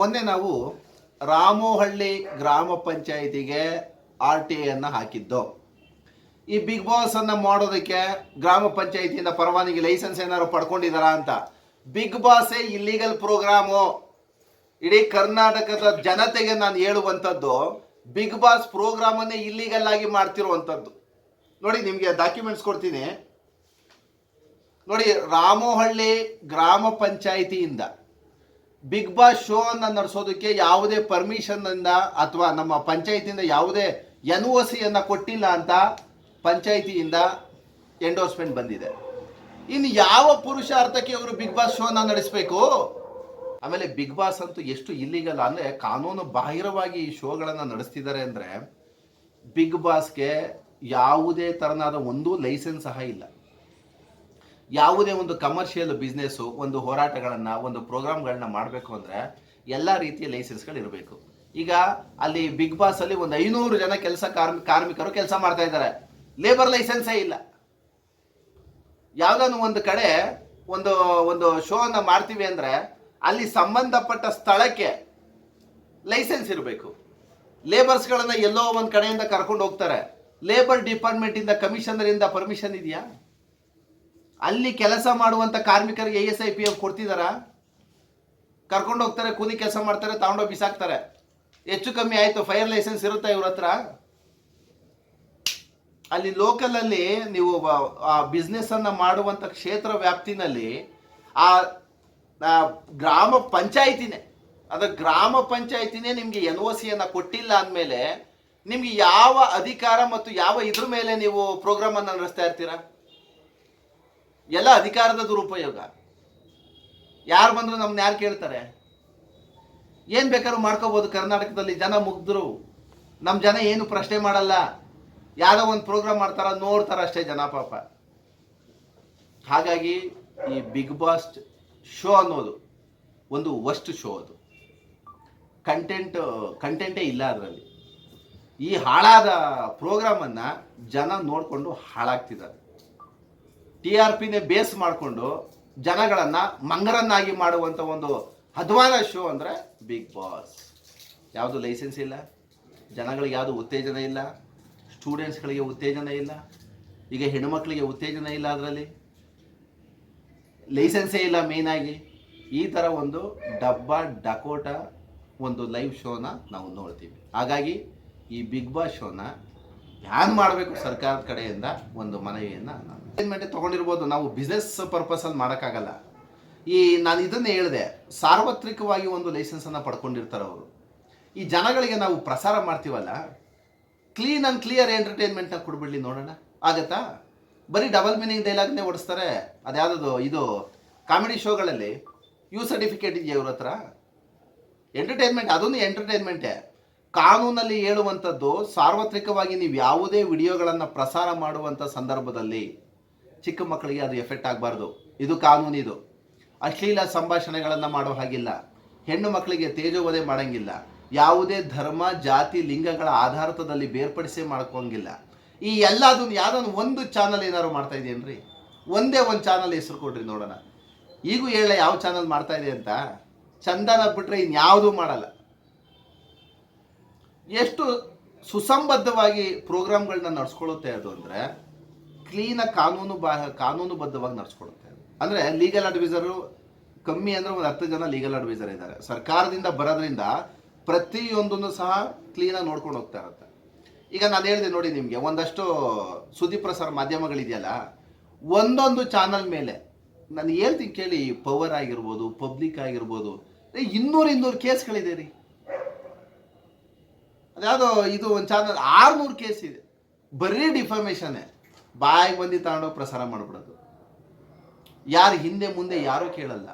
ಮೊನ್ನೆ ನಾವು ರಾಮೋಹಳ್ಳಿ ಗ್ರಾಮ ಪಂಚಾಯಿತಿಗೆ ಆರ್ ಟಿ ಐಯನ್ನು ಹಾಕಿದ್ದು. ಈ ಬಿಗ್ ಬಾಸ್ ಅನ್ನು ಮಾಡೋದಕ್ಕೆ ಗ್ರಾಮ ಪಂಚಾಯಿತಿಯಿಂದ ಪರವಾನಗಿ ಲೈಸೆನ್ಸ್ ಏನಾದ್ರು ಪಡ್ಕೊಂಡಿದಾರಾ ಅಂತ. ಬಿಗ್ ಬಾಸೇ ಇಲ್ಲಿಗಲ್ ಪ್ರೋಗ್ರಾಮು ಇಡೀ ಕರ್ನಾಟಕದ ಜನತೆಗೆ ನಾನು ಹೇಳುವಂಥದ್ದು, ಬಿಗ್ ಬಾಸ್ ಪ್ರೋಗ್ರಾಮನ್ನೇ ಇಲ್ಲಿಗಲ್ ಆಗಿ ಮಾಡ್ತಿರುವಂಥದ್ದು. ನೋಡಿ, ನಿಮಗೆ ಡಾಕ್ಯುಮೆಂಟ್ಸ್ ಕೊಡ್ತೀನಿ. ನೋಡಿ, ರಾಮೋಹಳ್ಳಿ ಗ್ರಾಮ ಪಂಚಾಯಿತಿಯಿಂದ ಬಿಗ್ ಬಾಸ್ ಶೋ ಅನ್ನ ನಡೆಸೋದಕ್ಕೆ ಯಾವುದೇ ಪರ್ಮಿಷನ್ ಇಂದ ಅಥವಾ ನಮ್ಮ ಪಂಚಾಯತಿಯಿಂದ ಯಾವುದೇ ಎನ್ ಒ ಸಿಯನ್ನು ಕೊಟ್ಟಿಲ್ಲ ಅಂತ ಪಂಚಾಯಿತಿಯಿಂದ ಎಂಡೋರ್ಸ್ಮೆಂಟ್ ಬಂದಿದೆ. ಇನ್ನು ಯಾವ ಪುರುಷಾರ್ಥಕ್ಕೆ ಇವರು ಬಿಗ್ ಬಾಸ್ ಶೋನ ನಡೆಸಬೇಕು? ಆಮೇಲೆ ಬಿಗ್ ಬಾಸ್ ಅಂತೂ ಎಷ್ಟು ಇಲ್ಲಿಗಲ್ಲ ಅಂದರೆ ಕಾನೂನು ಬಾಹಿರವಾಗಿ ಈ ಶೋಗಳನ್ನು ನಡೆಸ್ತಿದ್ದಾರೆ ಅಂದರೆ ಬಿಗ್ ಬಾಸ್ಗೆ ಯಾವುದೇ ಥರನಾದ ಒಂದು ಲೈಸೆನ್ಸ್ ಸಹ ಇಲ್ಲ. ಯಾವುದೇ ಒಂದು ಕಮರ್ಷಿಯಲ್ ಬಿಸ್ನೆಸ್ಸು ಒಂದು ಹೋರಾಟಗಳನ್ನು, ಒಂದು ಪ್ರೋಗ್ರಾಮ್ಗಳನ್ನ ಮಾಡಬೇಕು ಅಂದರೆ ಎಲ್ಲ ರೀತಿಯ ಲೈಸೆನ್ಸ್ಗಳು ಇರಬೇಕು. ಈಗ ಅಲ್ಲಿ ಬಿಗ್ ಬಾಸ್ ಅಲ್ಲಿ ಒಂದು ಐನೂರು ಜನ ಕೆಲಸ ಕಾರ್ಮಿ, ಕಾರ್ಮಿಕರು ಕೆಲಸ ಮಾಡ್ತಾ ಇದ್ದಾರೆ. ಲೇಬರ್ ಲೈಸೆನ್ಸೇ ಇಲ್ಲ. ಯಾವುದಾದ್ರು ಒಂದು ಕಡೆ ಒಂದು ಒಂದು ಶೋ ಅನ್ನ ಮಾಡ್ತೀವಿ ಅಂದರೆ ಅಲ್ಲಿ ಸಂಬಂಧಪಟ್ಟ ಸ್ಥಳಕ್ಕೆ ಲೈಸೆನ್ಸ್ ಇರಬೇಕು. ಲೇಬರ್ಸ್ಗಳನ್ನ ಎಲ್ಲೋ ಒಂದು ಕಡೆಯಿಂದ ಕರ್ಕೊಂಡು ಹೋಗ್ತಾರೆ. ಲೇಬರ್ ಡಿಪಾರ್ಟ್ಮೆಂಟಿಂದ ಕಮಿಷನರಿಂದ ಪರ್ಮಿಷನ್ ಇದೆಯಾ? ಅಲ್ಲಿ ಕೆಲಸ ಮಾಡುವಂತ ಕಾರ್ಮಿಕರಿಗೆ E S I P F ಕೊಡ್ತಿದಾರ? ಕರ್ಕೊಂಡು ಹೋಗ್ತಾರೆ, ಕೂಲಿ ಕೆಲಸ ಮಾಡ್ತಾರೆ, ತಗೊಂಡೋಗಿ ಬಿಸಾಕ್ತಾರೆ. ಹೆಚ್ಚು ಕಮ್ಮಿ ಆಯ್ತು ಫೈರ್ ಲೈಸೆನ್ಸ್ ಇರುತ್ತಾ ಇವ್ರ ಹತ್ರ? ಅಲ್ಲಿ ಲೋಕಲಲ್ಲಿ ನೀವು ಆ ಬಿಸ್ನೆಸ್ಸನ್ನು ಮಾಡುವಂಥ ಕ್ಷೇತ್ರ ವ್ಯಾಪ್ತಿನಲ್ಲಿ ಆ ಗ್ರಾಮ ಪಂಚಾಯಿತಿನೇ, ಅದು ಗ್ರಾಮ ಪಂಚಾಯಿತಿನೇ ನಿಮಗೆ ಎನ್ ಒ ಸಿಯನ್ನು ಕೊಟ್ಟಿಲ್ಲ ಅಂದಮೇಲೆ ನಿಮಗೆ ಯಾವ ಅಧಿಕಾರ ಮತ್ತು ಯಾವ ಇದ್ರ ಮೇಲೆ ನೀವು ಪ್ರೋಗ್ರಾಮ್ ಅನ್ನ ನಡೆಸ್ತಾ ಇರ್ತೀರಾ? ಎಲ್ಲ ಅಧಿಕಾರದ ದುರುಪಯೋಗ ಯಾರು ಬಂದ್ರು ನಮ್ನ ಯಾರು ಕೇಳ್ತಾರೆ? ಏನು ಬೇಕಾದ್ರೂ ಮಾಡ್ಕೋಬಹುದು ಕರ್ನಾಟಕದಲ್ಲಿ ಜನ ಮುಗ್ದ್ರು. ನಮ್ಮ ಜನ ಏನು ಪ್ರಶ್ನೆ ಮಾಡಲ್ಲ. ಯಾರೋ ಒಂದು ಪ್ರೋಗ್ರಾಮ್ ಮಾಡ್ತಾರ ನೋಡ್ತಾರ ಅಷ್ಟೇ ಜನ ಪಾಪ. ಹಾಗಾಗಿ ಈ ಬಿಗ್ ಬಾಸ್ ಶೋ ಅನ್ನೋದು ಒಂದು ವಸ್ಟ್ ಶೋ ಅದು. ಕಂಟೆಂಟ್ ಕಂಟೆಂಟೇ ಇಲ್ಲ ಅದರಲ್ಲಿ. ಈ ಹಾಳಾದ ಪ್ರೋಗ್ರಾಮನ್ನು ಜನ ನೋಡಿಕೊಂಡು ಹಾಳಾಗ್ತಿದ್ದಾರೆ. ಟಿ ಆರ್ ಪಿನೇ ಬೇಸ್ ಮಾಡಿಕೊಂಡು ಜನಗಳನ್ನ ಮಂಗರನ್ನಾಗಿ ಮಾಡುವಂಥ ಒಂದು ಅಧ್ವಾನ ಶೋ ಅಂದರೆ ಬಿಗ್ ಬಾಸ್ ಯಾವುದು ಲೈಸೆನ್ಸ್ ಇಲ್ಲ, ಜನಗಳಿಗೆ ಯಾವುದು ಉತ್ತೇಜನ ಇಲ್ಲ ಸ್ಟೂಡೆಂಟ್ಸ್ಗಳಿಗೆ ಉತ್ತೇಜನ ಇಲ್ಲ, ಈಗ ಹೆಣ್ಮಕ್ಳಿಗೆ ಉತ್ತೇಜನ ಇಲ್ಲ ಅದರಲ್ಲಿ. ಲೈಸೆನ್ಸೇ ಇಲ್ಲ ಮೇಯ್ನಾಗಿ ಈ ಥರ ಒಂದು ಡಬ್ಬ, ಡಕೋಟ ಒಂದು ಲೈವ್ ಶೋನ ನಾವು ನೋಡ್ತೀವಿ. ಹಾಗಾಗಿ ಈ ಬಿಗ್ ಬಾಸ್ ಶೋನ ಬ್ಯಾನ್ ಮಾಡಬೇಕು ಸರ್ಕಾರದ ಕಡೆಯಿಂದ ಒಂದು ಮನವಿಯನ್ನು ನಾನು ಎಂಟರ್ಟೈನ್ಮೆಂಟ್ ತೊಗೊಂಡಿರ್ಬೋದು. ನಾವು ಬಿಸ್ನೆಸ್ ಪರ್ಪಸಲ್ಲಿ ಮಾಡೋಕ್ಕಾಗಲ್ಲ. ಈ ನಾನು ಇದನ್ನೇ ಹೇಳಿದೆ, ಸಾರ್ವತ್ರಿಕವಾಗಿ ಒಂದು ಲೈಸೆನ್ಸನ್ನು ಪಡ್ಕೊಂಡಿರ್ತಾರೆ ಅವರು. ಈ ಜನಗಳಿಗೆ ನಾವು ಪ್ರಸಾರ ಮಾಡ್ತೀವಲ್ಲ ಕ್ಲೀನ್ ಆ್ಯಂಡ್ ಕ್ಲಿಯರ್ ಎಂಟರ್ಟೈನ್ಮೆಂಟ್ನ ಕೊಡ್ಬಿಡ್ಲಿ ನೋಡೋಣ. ಆಗತ್ತಾ? ಬರೀ ಡಬಲ್ ಮೀನಿಂಗ್ ಡೈಲಾಗ್ನೇ ಓಡಿಸ್ತಾರೆ. ಅದ್ಯಾವುದದು? ಇದು ಕಾಮಿಡಿ ಶೋಗಳಲ್ಲಿ ಯು ಸರ್ಟಿಫಿಕೇಟ್ ಇದೆಯಾ ಇವ್ರ ಹತ್ರ? ಎಂಟರ್ಟೈನ್ಮೆಂಟ್ ಅದೊಂದು ಎಂಟರ್ಟೈನ್ಮೆಂಟೇ ಕಾನೂನಲ್ಲಿ ಹೇಳುವಂಥದ್ದು ಸಾರ್ವತ್ರಿಕವಾಗಿ ನೀವು ಯಾವುದೇ ವಿಡಿಯೋಗಳನ್ನು ಪ್ರಸಾರ ಮಾಡುವಂಥ ಸಂದರ್ಭದಲ್ಲಿ. ಚಿಕ್ಕ ಮಕ್ಕಳಿಗೆ ಅದು ಎಫೆಕ್ಟ್ ಆಗಬಾರ್ದು. ಇದು ಕಾನೂನು ಇದು. ಅಶ್ಲೀಲ ಸಂಭಾಷಣೆಗಳನ್ನು ಮಾಡೋ ಹಾಗಿಲ್ಲ. ಹೆಣ್ಣು ಮಕ್ಕಳಿಗೆ ತೇಜೋವಧೆ ಮಾಡಂಗಿಲ್ಲ. ಯಾವುದೇ ಧರ್ಮ, ಜಾತಿ, ಲಿಂಗಗಳ ಆಧಾರದಲ್ಲಿ ಬೇರ್ಪಡಿಸೇ ಮಾಡ್ಕೋಂಗಿಲ್ಲ. ಈ ಎಲ್ಲದನ್ನು ಯಾವುದನ್ನು ಒಂದು ಚಾನಲ್ ಏನಾದ್ರು ಮಾಡ್ತಾ ಇದೆಯೇನ್ರಿ ಒಂದೇ ಒಂದು ಚಾನಲ್ ಹೆಸರು ಕೊಡ್ರಿ ನೋಡೋಣ. ಈಗೂ ಹೇಳ ಯಾವ ಚಾನಲ್ ಮಾಡ್ತಾ ಇದೆ ಅಂತ. ಚಂದನ ಬಿಟ್ರೆ ಇನ್ಯಾವುದೂ ಮಾಡಲ್ಲ. ಎಷ್ಟು ಸುಸಂಬದ್ಧವಾಗಿ ಪ್ರೋಗ್ರಾಮ್ಗಳನ್ನ ನಡ್ಸ್ಕೊಳ್ಳುತ್ತೆ ಅದು ಅಂದರೆ ಕ್ಲೀನಾಗಿ ಕಾನೂನು ಬಾ, ಕಾನೂನುಬದ್ಧವಾಗಿ ನಡೆಸ್ಕೊಡುತ್ತೆ. ಅಂದ್ರೆ ಲೀಗಲ್ ಅಡ್ವೈಸರು ಕಮ್ಮಿ ಅಂದರೆ ಒಂದು ಹತ್ತು ಜನ ಲೀಗಲ್ ಅಡ್ವೈಸರ್ ಇದ್ದಾರೆ. ಸರ್ಕಾರದಿಂದ ಬರೋದ್ರಿಂದ ಪ್ರತಿಯೊಂದನ್ನು ಸಹ ಕ್ಲೀನಾಗಿ ನೋಡ್ಕೊಂಡು ಹೋಗ್ತಾ ಇರುತ್ತೆ. ಈಗ ನಾನು ಹೇಳಿದೆ ನೋಡಿ ನಿಮಗೆ, ಒಂದಷ್ಟು ಸುದ್ದಿ ಪ್ರಸಾರ ಮಾಧ್ಯಮಗಳಿದೆಯಲ್ಲ, ಒಂದೊಂದು ಚಾನಲ್ ಮೇಲೆ, ನಾನು ಹೇಳ್ತೀನಿ ಕೇಳಿ ಪವರ್ ಆಗಿರ್ಬೋದು ಪಬ್ಲಿಕ್ ಆಗಿರ್ಬೋದು ಇನ್ನೂರು ಇನ್ನೂರು ಕೇಸ್ಗಳಿದೆ ರೀ. ಅದ್ಯಾವುದೋ ಇದು ಒಂದು ಚಾನಲ್ ಆರುನೂರು ಕೇಸ್ ಇದೆ. ಬರೀ ಡಿಫಾಮೇಷನ್ನೇ ಬಾಯಿಗೆ ಬಂದು ತಗೊಂಡೋಗಿ ಪ್ರಸಾರ ಮಾಡಿಬಿಡೋದು. ಯಾರು ಹಿಂದೆ ಮುಂದೆ ಯಾರೂ ಕೇಳಲ್ಲ.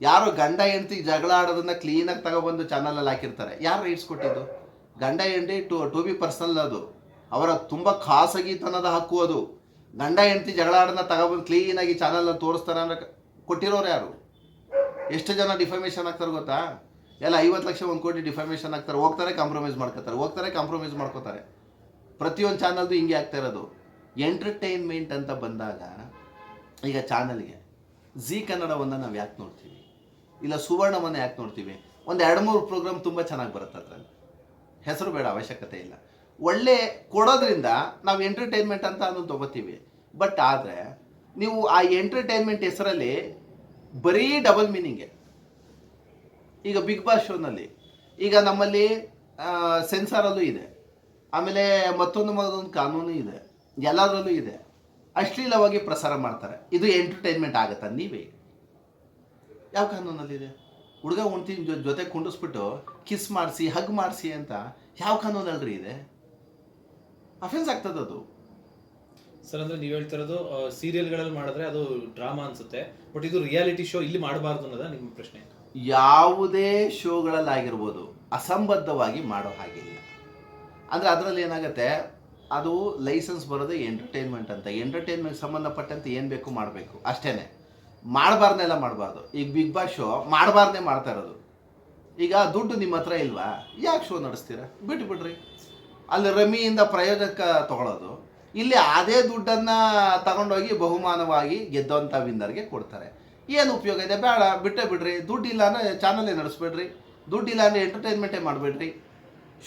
ಯಾರು ಗಂಡ ಹೆಂಡತಿ ಜಗಳ ಆಡೋದನ್ನ ಕ್ಲೀನಾಗಿ ತಗೊಬಂದು ಚಾನಲಲ್ಲಿ ಹಾಕಿರ್ತಾರೆ. ಯಾರು ರೈಟ್ಸ್ ಕೊಟ್ಟಿದ್ದು? ಗಂಡ ಹೆಂಡತಿ ಟು ಟು ಬಿ ಪರ್ಸನಲ್ ಅದು. ಅವರ ತುಂಬ ಖಾಸಗಿತನದ ಹಕ್ಕು ಅದು. ಗಂಡ ಹೆಂಡತಿ ಜಗಳ ಆಡೋದನ್ನ ತಗೊಬಂದು ಕ್ಲೀನಾಗಿ ಚಾನಲಲ್ಲಿ ತೋರಿಸ್ತಾರೆ ಅಂದ್ರೆ ಕೊಟ್ಟಿರೋರು ಯಾರು? ಎಷ್ಟು ಜನ ಡಿಫಾಮೇಷನ್ ಆಗ್ತಾರೆ ಗೊತ್ತಾ? ಎಲ್ಲ ಐವತ್ತು ಲಕ್ಷ, ಒಂದು ಕೋಟಿ ಡಿಫಾಮೇಷನ್ ಆಗ್ತಾರೆ ಹೋಗ್ತಾರೆ ಕಾಂಪ್ರಮೈಸ್ ಮಾಡ್ಕೋತಾರೆ. ಹೋಗ್ತಾರೆ ಕಾಂಪ್ರಮೈಸ್ ಮಾಡ್ಕೋತಾರೆ. ಪ್ರತಿಯೊಂದು ಚಾನಲ್ದು ಹಿಂಗೆ ಆಗ್ತಾ ಇರೋದು. ಎಂಟರ್ಟೈನ್ಮೆಂಟ್ ಅಂತ ಬಂದಾಗ ಈಗ ಚಾನಲ್ಗೆ ಜಿ ಕನ್ನಡವನ್ನು ನಾವು ಯಾಕೆ ನೋಡ್ತೀವಿ? ಇಲ್ಲ ಸುವರ್ಣವನ್ನು ಯಾಕೆ ನೋಡ್ತೀವಿ? ಒಂದು ಎರಡು ಮೂರು ಪ್ರೋಗ್ರಾಮ್ ತುಂಬ ಚೆನ್ನಾಗಿ ಬರುತ್ತೆ ಅದರಲ್ಲಿ. ಹೆಸರು ಬೇಡ, ಅವಶ್ಯಕತೆ ಇಲ್ಲ. ಒಳ್ಳೆ ಕೊಡೋದ್ರಿಂದ ನಾವು ಎಂಟರ್ಟೈನ್ಮೆಂಟ್ ಅಂತ ಅನ್ನೋದು ತಗೋತೀವಿ. ಬಟ್ ಆದರೆ ನೀವು ಆ ಎಂಟರ್ಟೈನ್ಮೆಂಟ್ ಹೆಸರಲ್ಲಿ ಬರೀ ಡಬಲ್ ಮೀನಿಂಗೆ. ಈಗ ಬಿಗ್ ಬಾಸ್ ಶೋನಲ್ಲಿ. ಈಗ ನಮ್ಮಲ್ಲಿ ಸೆನ್ಸಾರಲ್ಲೂ ಇದೆ. ಆಮೇಲೆ ಮತ್ತೊಂದು ಮತ್ತೊಂದು ಕಾನೂನು ಇದೆ. ಎಲ್ಲದರಲ್ಲೂ ಇದೆ. ಅಶ್ಲೀಲವಾಗಿ ಪ್ರಸಾರ ಮಾಡ್ತಾರೆ. ಇದು ಎಂಟರ್ಟೈನ್ಮೆಂಟ್ ಆಗುತ್ತಾ ನೀವೇ. ಯಾವ ಕಾನೂನಲ್ಲಿದೆ ಹುಡುಗ ಉಣ್ತೀನಿ ಜೊ ಜೊತೆ ಕುಂಡಿಸ್ಬಿಟ್ಟು ಕಿಸ್ ಮಾಡಿಸಿ ಹಗ್ ಮಾಡಿಸಿ ಅಂತ ಯಾವ ಕಾನೂನಲ್ರಿ ಇದೆ? ಅಫೆನ್ಸ್ ಆಗ್ತದೆ ಅದು. ಸರ್ ಅಂದ್ರೆ ನೀವು ಹೇಳ್ತಿರೋದು ಸೀರಿಯಲ್ಗಳಲ್ಲಿ ಮಾಡಿದ್ರೆ ಅದು ಡ್ರಾಮಾ ಅನ್ಸುತ್ತೆ. ಬಟ್ ಇದು ರಿಯಾಲಿಟಿ ಶೋ ಇಲ್ಲಿ ಮಾಡಬಾರ್ದು ಅನ್ನೋದ ನಿಮ್ಮ ಪ್ರಶ್ನೆ? ಯಾವುದೇ ಶೋಗಳಲ್ಲಾಗಿರ್ಬೋದು ಅಸಂಬದ್ಧವಾಗಿ ಮಾಡೋ ಹಾಗಿಲ್ಲ. ಅಂದರೆ ಅದರಲ್ಲಿ ಏನಾಗುತ್ತೆ ಅದು ಲೈಸೆನ್ಸ್ ಬರೋದು ಎಂಟರ್ಟೈನ್ಮೆಂಟ್ ಅಂತ. ಎಂಟರ್ಟೈನ್ಮೆಂಟ್ ಸಂಬಂಧಪಟ್ಟಂತೆ ಏನು ಬೇಕು ಮಾಡಬೇಕು. ಅಷ್ಟೇ ಮಾಡಬಾರ್ದೆಲ್ಲ ಮಾಡಬಾರ್ದು. ಈಗ ಬಿಗ್ ಬಾಸ್ ಶೋ ಮಾಡಬಾರ್ದೇ ಮಾಡ್ತಾ ಇರೋದು. ಈಗ ದುಡ್ಡು ನಿಮ್ಮ ಹತ್ರ ಇಲ್ವಾ? ಯಾಕೆ ಶೋ ನಡೆಸ್ತೀರಾ? ಬಿಟ್ಟು ಬಿಡ್ರಿ ಅಲ್ಲಿ ರಮಿಯಿಂದ ಪ್ರಯೋಜಕ ತಗೊಳ್ಳೋದು ಇಲ್ಲಿ ಅದೇ ದುಡ್ಡನ್ನು ತಗೊಂಡೋಗಿ ಬಹುಮಾನವಾಗಿ ಗೆದ್ದಂಥ ವಿನ್ನರ್ಗೆ ಕೊಡ್ತಾರೆ. ಏನು ಉಪಯೋಗ ಇದೆ? ಬೇಡ, ಬಿಟ್ಟೇ ಬಿಡ್ರಿ. ದುಡ್ಡಿಲ್ಲ ಅಂದರೆ ಚಾನಲೇ ನಡೆಸ್ಬೇಡ್ರಿ. ದುಡ್ಡಿಲ್ಲ ಅಂದರೆ ಎಂಟರ್ಟೈನ್ಮೆಂಟೇ ಮಾಡಬೇಡ್ರಿ.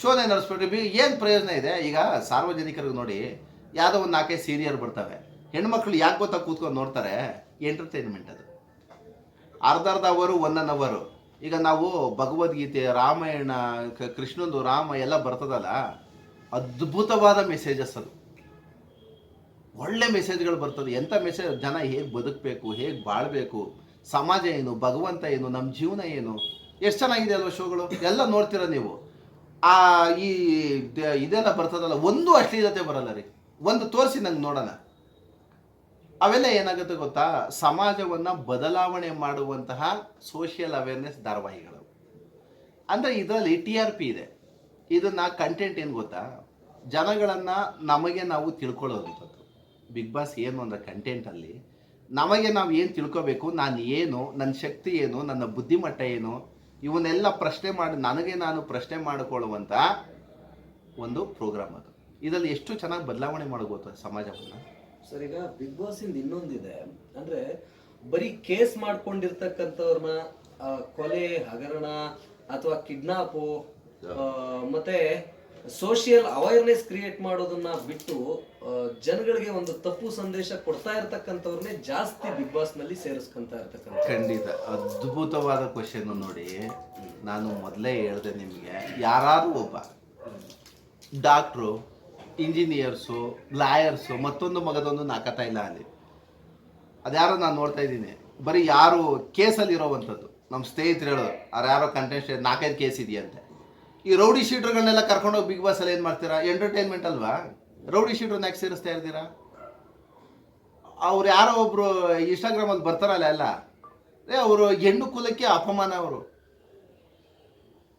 ಶೋನೇ ಬಿ, ಏನು ಪ್ರಯೋಜನ ಇದೆ? ಈಗ ಸಾರ್ವಜನಿಕರಿಗೆ ನೋಡಿ, ಯಾವುದೋ ಒಂದು ನಾಲ್ಕೈದು ಸೀರಿಯಲ್ ಬರ್ತವೆ. ಹೆಣ್ಮಕ್ಳು ಯಾಕೆ ಗೊತ್ತಾ ಕೂತ್ಕೊಂಡು ನೋಡ್ತಾರೆ? ಎಂಟರ್ಟೈನ್ಮೆಂಟ್ ಅದು. ಅರ್ಧ ಅರ್ಧ ಅವರು ಒನ್ ಅವರು ಈಗ ನಾವು ಭಗವದ್ಗೀತೆ, ರಾಮಾಯಣ ಕೃಷ್ಣಂದು, ರಾಮ ಎಲ್ಲ ಬರ್ತದಲ್ಲ, ಅದ್ಭುತವಾದ ಮೆಸೇಜಸ್ ಅದು. ಒಳ್ಳೆ ಮೆಸೇಜ್ಗಳು ಬರ್ತದೆ ಎಂಥ ಮೆಸೇಜ್ ಜನ ಹೇಗೆ ಬದುಕಬೇಕು, ಹೇಗೆ ಬಾಳಬೇಕು, ಸಮಾಜ ಏನು, ಭಗವಂತ ಏನು ನಮ್ಮ ಜೀವನ ಏನು? ಎಷ್ಟು ಚೆನ್ನಾಗಿದೆ ಅಲ್ವಾ ಶೋಗಳು? ಎಲ್ಲ ನೋಡ್ತೀರ ನೀವು. ಆ, ಈ ಇದೆಲ್ಲ ಬರ್ತದಲ್ಲ, ಒಂದು ಅಶ್ಲೀಲತೆ ಬರಲ್ಲ ರೀ. ಒಂದು ತೋರಿಸಿ ನಂಗೆ ನೋಡೋಣ. ಅವೆಲ್ಲ ಏನಾಗುತ್ತೆ ಗೊತ್ತಾ? ಸಮಾಜವನ್ನು ಬದಲಾವಣೆ ಮಾಡುವಂತಹ ಸೋಷಿಯಲ್ ಅವೇರ್ನೆಸ್ ಧಾರಾವಾಹಿಗಳು. ಅಂದರೆ ಇದರಲ್ಲಿ ಟಿ ಆರ್ ಪಿ ಇದೆ. ಇದನ್ನ ಕಂಟೆಂಟ್ ಏನು ಗೊತ್ತಾ? ಜನಗಳನ್ನು ನಮಗೆ ನಾವು ತಿಳ್ಕೊಳ್ಳೋವಂಥದ್ದು ಬಿಗ್ ಬಾಸ್ ಏನು ಅಂದರೆ ಕಂಟೆಂಟಲ್ಲಿ ನಮಗೆ ನಾವು ಏನು ತಿಳ್ಕೋಬೇಕು? ನಾನು ಏನು ನನ್ನ ಶಕ್ತಿ ಏನು, ನನ್ನ ಬುದ್ಧಿಮಟ್ಟ ಏನು ಇವನ್ನೆಲ್ಲ ಪ್ರಶ್ನೆ ಮಾಡಿ ನನಗೆ ನಾನು ಪ್ರಶ್ನೆ ಮಾಡಿಕೊಳ್ಳುವಂಥ ಒಂದು ಪ್ರೋಗ್ರಾಮ್ ಅದು. ಇದರಲ್ಲಿ ಎಷ್ಟು ಚೆನ್ನಾಗಿ ಬದಲಾವಣೆ ಮಾಡೋದು ಸಮಾಜವನ್ನು ಸರ್, ಈಗ ಬಿಗ್ ಬಾಸ್ ಇಂದ ಇನ್ನೊಂದಿದೆ. ಅಂದ್ರೆ ಬರೀ ಕೇಸ್ ಮಾಡ್ಕೊಂಡಿರ್ತಕ್ಕಂಥವ್ರನ್ನ ಕೊಲೆ, ಹಗರಣ ಅಥವಾ ಕಿಡ್ನಾಪು ಮತ್ತೆ ಸೋಷಿಯಲ್ ಅವೇರ್ನೆಸ್ ಕ್ರಿಯೇಟ್ ಮಾಡೋದನ್ನ ಬಿಟ್ಟು ಜನಗಳಿಗೆ ಒಂದು ತಪ್ಪು ಸಂದೇಶ ಕೊಡ್ತಾ ಇರ್ತಕ್ಕಂಥವ್ರನ್ನೇ ಜಾಸ್ತಿ ಬಿಗ್ ಬಾಸ್ನಲ್ಲಿ ಸೇರಿಸ್ಕೊಂತ ಇರ್ತಕ್ಕಂಥ ಖಂಡಿತ. ಅದ್ಭುತವಾದ ಕ್ವಶನ್ ನೋಡಿ. ನಾನು ಮೊದಲೇ ಹೇಳಿದೆ ನಿಮಗೆ, ಯಾರಾದ್ರೂ ಒಬ್ಬ ಡಾಕ್ಟ್ರು ಇಂಜಿನಿಯರ್ಸು ಲಾಯರ್ಸು ಮತ್ತೊಂದು ಮಗದೊಂದು ನಾಕತಾ ಇಲ್ಲ ಅಲ್ಲಿ. ಅದ್ಯಾರೋ ನಾನು ನೋಡ್ತಾ ಇದ್ದೀನಿ. ಬರೀ ಯಾರು ಕೇಸಲ್ಲಿ ಇರೋವಂಥದ್ದು ನಮ್ಮ ಸ್ನೇಹಿತರು ಹೇಳೋದು ಅವ್ರು ಯಾರೋ ಕಂಟೆಸ್ಟ್ ನಾಲ್ಕೈದು ಕೇಸ್ ಇದೆಯಂತೆ. ಈ ರೌಡಿ ಶೀಟ್ರುಗಳನ್ನೆಲ್ಲ ಕರ್ಕೊಂಡೋಗಿ ಬಿಗ್ ಬಾಸಲ್ಲಿ ಏನು ಮಾಡ್ತೀರಾ? ಎಂಟರ್ಟೈನ್ಮೆಂಟ್ ಅಲ್ವಾ? ರೌಡಿ ಶೀಟ್ರನ್ನ ಯಾಕೆ ಸೇರಿಸ್ತಾ ಇರ್ತೀರಾ? ಅವ್ರು ಯಾರೋ ಒಬ್ರು ಇನ್ಸ್ಟಾಗ್ರಾಮಲ್ಲಿ ಬರ್ತಾರಲ್ಲ ಎಲ್ಲ. ಏ, ಅವರು ಹೆಣ್ಣು ಕುಲಕ್ಕೆ ಅಪಮಾನ ಅವರು.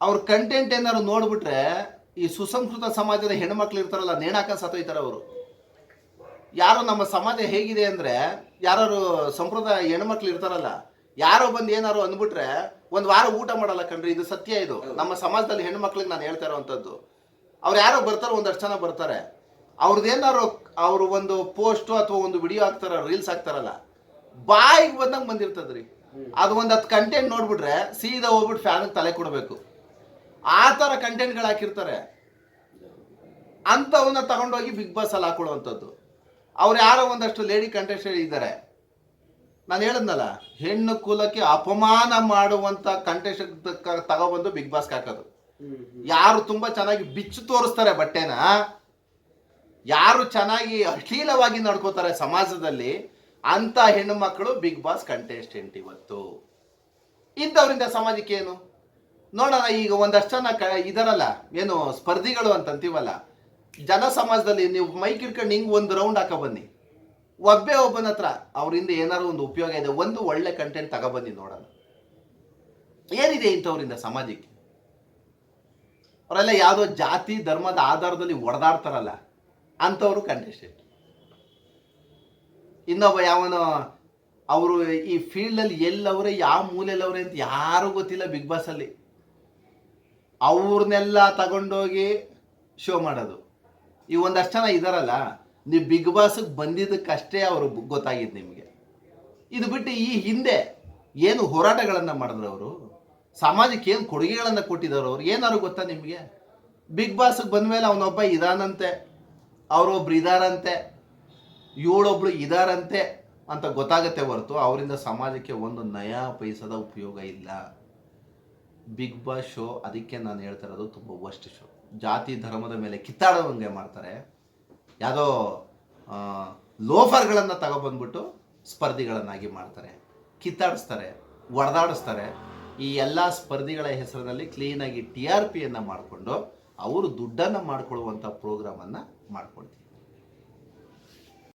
ಅವ್ರ ಕಂಟೆಂಟ್ ಏನಾದ್ರು ನೋಡ್ಬಿಟ್ರೆ ಈ ಸುಸಂಸ್ಕೃತ ಸಮಾಜದ ಹೆಣ್ಮಕ್ಳು ಇರ್ತಾರಲ್ಲ, ನೇಣಾಕ ಸತ್ತೋಯ್ತಾರೆ ಅವರು. ಯಾರು ನಮ್ಮ ಸಮಾಜ ಹೇಗಿದೆ ಅಂದ್ರೆ ಯಾರು ಸಂಪ್ರದಾಯ ಹೆಣ್ಮಕ್ಳು ಇರ್ತಾರಲ್ಲ, ಯಾರೋ ಬಂದು ಏನಾರು ಅಂದ್ಬಿಟ್ರೆ, ಒಂದು ವಾರ ಊಟ ಮಾಡಲ್ಲ ಕಣ್ರಿ, ಇದು ಸತ್ಯ ಇದು. ನಮ್ಮ ಸಮಾಜದಲ್ಲಿ ಹೆಣ್ಮಕ್ಳಿಗೆ ನಾನು ಹೇಳ್ತಾ ಇರೋವಂಥದ್ದು. ಅವ್ರು ಯಾರೋ ಬರ್ತಾರೋ ಒಂದಷ್ಟು ಜನ ಬರ್ತಾರೆ. ಅವ್ರದ್ದೇನಾರು ಅವರು ಒಂದು ಪೋಸ್ಟು ಅಥವಾ ಒಂದು ವಿಡಿಯೋ ಹಾಕ್ತಾರ ರೀಲ್ಸ್ ಹಾಕ್ತಾರಲ್ಲ ಬಾಯಿಗೆ ಬಂದಂಗೆ ಬಂದಿರ್ತದ್ರಿ. ಅದು ಒಂದು ಹತ್ತು ಕಂಟೆಂಟ್ ನೋಡ್ಬಿಟ್ರೆ ಸೀದಾ ಹೋಗ್ಬಿಟ್ಟು ಫ್ಯಾನಿಗೆ ತಲೆ ಕೊಡಬೇಕು. ಆ ಥರ ಕಂಟೆಂಟ್ಗಳು ಹಾಕಿರ್ತಾರೆ. ಅಂಥವನ್ನ ತಗೊಂಡೋಗಿ ಬಿಗ್ ಬಾಸ್ ಅಲ್ಲಿ ಹಾಕೊಳ್ಳುವಂಥದ್ದು ಅವ್ರು ಯಾರೋ ಒಂದಷ್ಟು ಲೇಡಿ ಕಂಟೆಸ್ಟೆಂಟ್ ಇದ್ದಾರೆ ನಾನು ಹೇಳಿದ್ನಲ್ಲ ಹೆಣ್ಣು ಕುಲಕ್ಕೆ ಅಪಮಾನ ಮಾಡುವಂಥ ಕಂಟೆಸ್ಟ್ ತಗೊಬಂದು ಬಿಗ್ ಬಾಸ್ಗೆ ಹಾಕೋದು. ಯಾರು ತುಂಬಾ ಚೆನ್ನಾಗಿ ಬಿಚ್ಚು ತೋರಿಸ್ತಾರೆ ಬಟ್ಟೆನ ಯಾರು ಚೆನ್ನಾಗಿ ಅಶ್ಲೀಲವಾಗಿ ನಡ್ಕೋತಾರೆ ಸಮಾಜದಲ್ಲಿ ಅಂತ ಹೆಣ್ಣು ಮಕ್ಕಳು ಬಿಗ್ ಬಾಸ್ ಕಂಟೆಸ್ಟೆಂಟ್ ಇವತ್ತು. ಇಂಥವ್ರಿಂದ ಸಮಾಜಕ್ಕೆ ಏನು? ನೋಡೋಣ, ಈಗ ಒಂದಷ್ಟು ಜನ ಕ, ಇದರಲ್ಲ, ಏನು ಸ್ಪರ್ಧಿಗಳು ಅಂತಂತೀವಲ್ಲ. ಜನ ಸಮಾಜದಲ್ಲಿ ನೀವು ಮೈಕ್ ಇಟ್ಕೊಂಡು ಹಿಂಗೆ ಒಂದು ರೌಂಡ್ ಹಾಕ ಬನ್ನಿ. ಒಬ್ಬೇ ಒಬ್ಬನ ಹತ್ರ ಅವರಿಂದ ಏನಾದ್ರು ಒಂದು ಉಪಯೋಗ ಇದೆ, ಒಂದು ಒಳ್ಳೆ ಕಂಟೆಂಟ್ ತಗೊಬನ್ನಿ ನೋಡೋಣ. ಏನಿದೆ ಇಂಥವ್ರಿಂದ ಸಮಾಜಕ್ಕೆ? ಅವರೆಲ್ಲ ಯಾವುದೋ ಜಾತಿ, ಧರ್ಮದ ಆಧಾರದಲ್ಲಿ ಒಡೆದಾಡ್ತಾರಲ್ಲ. ಅಂಥವ್ರು ಕಂಟೆಸ್ಟೆಂಟ್ ಇನ್ನೊಬ್ಬ ಯಾವನೋ, ಅವರು ಈ ಫೀಲ್ಡಲ್ಲಿ ಎಲ್ಲವ್ರೆ, ಯಾವ ಮೂಲೆಯಲ್ಲವ್ರೆ ಅಂತ ಯಾರೂ ಗೊತ್ತಿಲ್ಲ ಬಿಗ್ ಬಾಸಲ್ಲಿ ಅವ್ರನ್ನೆಲ್ಲ ತಗೊಂಡೋಗಿ ಶೋ ಮಾಡೋದು. ಈ ಒಂದಷ್ಟು ಜನ ಇದಾರಲ್ಲ, ನೀವು ಬಿಗ್ ಬಾಸ್ಗೆ ಬಂದಿದ್ದಕ್ಕಷ್ಟೇ ಅವರು ಗೊತ್ತಾಗಿದ್ದು ನಿಮಗೆ. ಇದು ಬಿಟ್ಟು ಈ ಹಿಂದೆ ಏನು ಹೋರಾಟಗಳನ್ನು ಮಾಡಿದ್ರು ಅವರು? ಸಮಾಜಕ್ಕೆ ಏನು ಕೊಡುಗೆಗಳನ್ನು ಕೊಟ್ಟಿದ್ದಾರೆ ಅವ್ರು? ಏನಾದ್ರು ಗೊತ್ತಾ ನಿಮಗೆ? ಬಿಗ್ ಬಾಸ್ಗೆ ಬಂದಮೇಲೆ ಅವನೊಬ್ಬ ಇದಾನಂತೆ. ಅವರೊಬ್ರು ಇದಾರಂತೆ, ಇವಳೊಬ್ಳು ಇದಾರಂತೆ ಅಂತ ಗೊತ್ತಾಗತ್ತೆ ಹೊರತು ಅವರಿಂದ ಸಮಾಜಕ್ಕೆ ಒಂದು ನಯಾ ಪೈಸದ ಉಪಯೋಗ ಇಲ್ಲ. ಬಿಗ್ ಬಾಸ್ ಶೋ, ಅದಕ್ಕೆ ನಾನು ಹೇಳ್ತಾ ಇರೋದು ತುಂಬ ವರ್ಸ್ಟ್ ಶೋ ಜಾತಿ ಧರ್ಮದ ಮೇಲೆ ಕಿತ್ತಾಡೋವಂಗೆ ಮಾಡ್ತಾರೆ. ಯಾವುದೋ ಲೋಫರ್ಗಳನ್ನು ತಗೊಬಂದ್ಬಿಟ್ಟು ಸ್ಪರ್ಧಿಗಳನ್ನಾಗಿ ಮಾಡ್ತಾರೆ. ಕಿತ್ತಾಡಿಸ್ತಾರೆ ಹೊಡೆದಾಡಿಸ್ತಾರೆ ಈ ಎಲ್ಲ ಸ್ಪರ್ಧಿಗಳ ಹೆಸರಿನಲ್ಲಿ ಕ್ಲೀನಾಗಿ ಟಿ ಆರ್ ಪಿಯನ್ನು ಮಾಡಿಕೊಂಡು ಅವರು ದುಡ್ಡನ್ನು ಮಾಡ್ಕೊಳ್ಳುವಂಥ ಪ್ರೋಗ್ರಾಮನ್ನು ಮಾಡ್ಕೊಳ್ತೀವಿ.